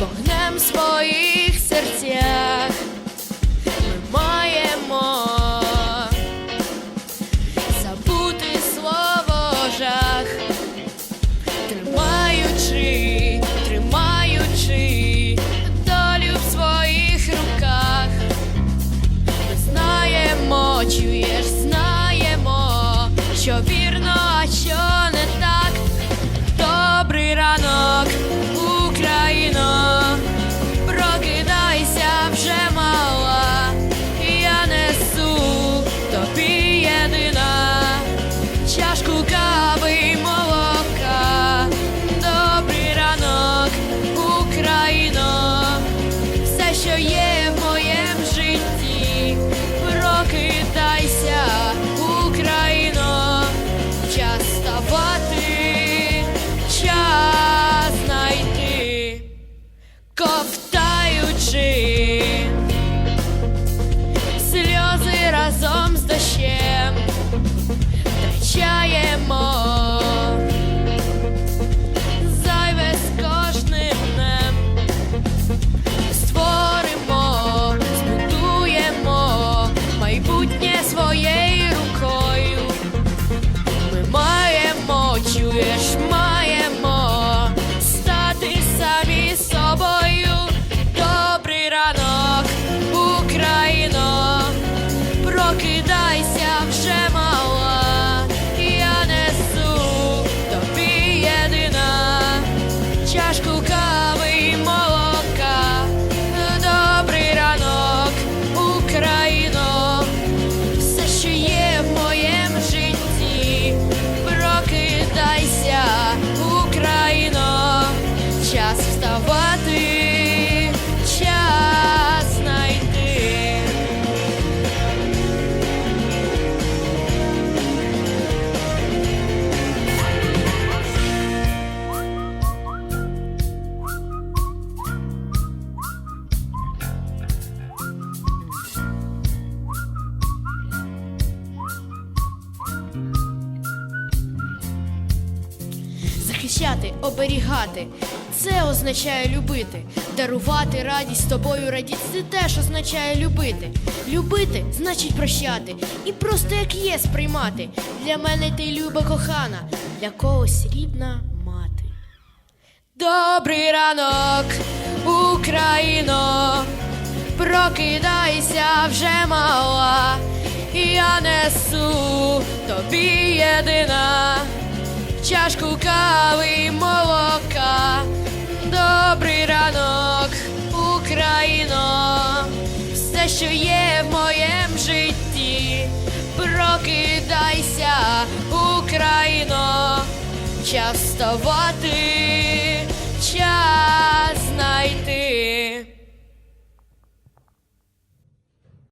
вогнем своїх серцях ми маємо забути слово жах, тримаючи, тримаючи долю в своїх руках, ми знаємо, чуєш, знаємо, що він. ковтаючи. Захищати, оберігати. Це означає любити, дарувати радість тобою радіти. Це теж означає любити. Любити значить прощати. І просто як є сприймати. Для мене ти люба кохана, для когось рідна мати. Добрий ранок, Україно, прокидайся вже мала, я несу тобі єдина чашку що є в моєму житті, прокидайся, Україно, час